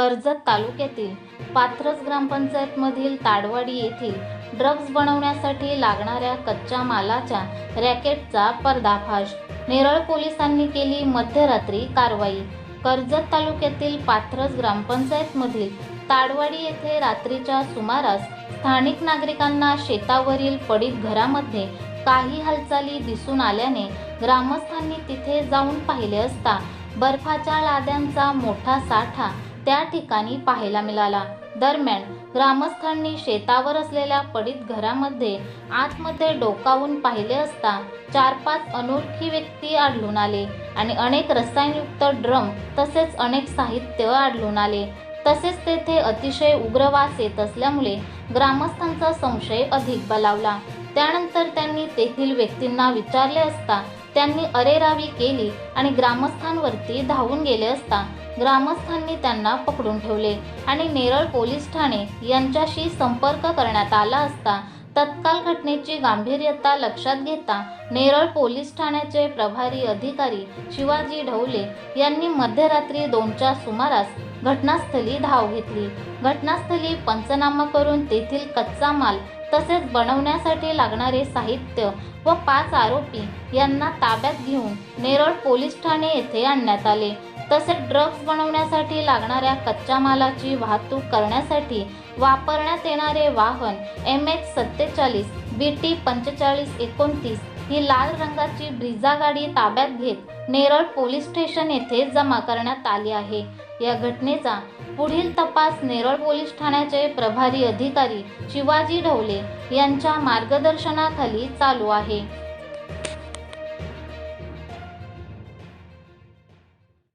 कर्जत तालुक्यातील पाथरस ग्रामपंचायतमधील ताडवाडी येथील ड्रग्ज बनवण्यासाठी लागणाऱ्या कच्च्या मालाच्या रॅकेटचा पर्दाफाश. नेरळ पोलिसांनी केली मध्यरात्री कारवाई. कर्जत तालुक्यातील पाथरस ग्रामपंचायतमधील ताडवाडी येथे रात्रीच्या सुमारास स्थानिक नागरिकांना शेतावरील पडीत घरामध्ये काही हालचाली दिसून आल्याने ग्रामस्थांनी तिथे जाऊन पाहिले असता बर्फाच्या लाद्यांचा मोठा साठा त्या ठिकाणी पाहायला मिळाला. दरम्यान ग्रामस्थांनी शेतावर असलेल्या पडीत घरामध्ये आतमध्ये डोकावून पाहिले असता चार पाच अनोळखी व्यक्ती आढळून आले आणि अनेक रसायनयुक्त ड्रम तसेच अनेक साहित्य आढळून आले. तसेच तेथे अतिशय उग्र वास येत असल्यामुळे ग्रामस्थांचा संशय अधिक बलावला. त्यानंतर त्यांनी तेथील व्यक्तींना विचारले असता त्यांनी अरेरावी केली आणि ग्रामस्थांवरती धावून गेले असता ग्रामस्थांनी त्यांना पकडून ठेवले आणि नेरळ पोलीस ठाणे यांच्याशी संपर्क करण्यात आला असता तत्काल घटनेची गांभीर्यता लक्षात घेता नेरळ पोलीस ठाण्याचे प्रभारी अधिकारी शिवाजी ढवले यांनी मध्यरात्री दोनच्या सुमारास घटनास्थळी धाव घेतली. घटनास्थळी पंचनामा करून तेथील कच्चा माल तसेच बनवण्यासाठी लागणारे साहित्य व पाच आरोपी यांना ताब्यात घेऊन नेरळ पोलीस ठाणे येथे आणण्यात आले. तसेच ड्रग्ज बनवण्यासाठी लागणाऱ्या कच्च्या मालाची वाहतूक करण्यासाठी वापरण्यात येणारे वाहन एम एच सत्तेचाळीस बी टी पंचेचाळीस एकोणतीस ही लाल रंगाची ब्रिझा गाडी ताब्यात घेत नेरळ पोलीस स्टेशन येथे जमा करण्यात आली आहे. या घटनेचा पुढील तपास नेरळ पोलीस ठाण्याचे प्रभारी अधिकारी शिवाजी ढवले यांच्या मार्गदर्शनाखाली चालू आहे.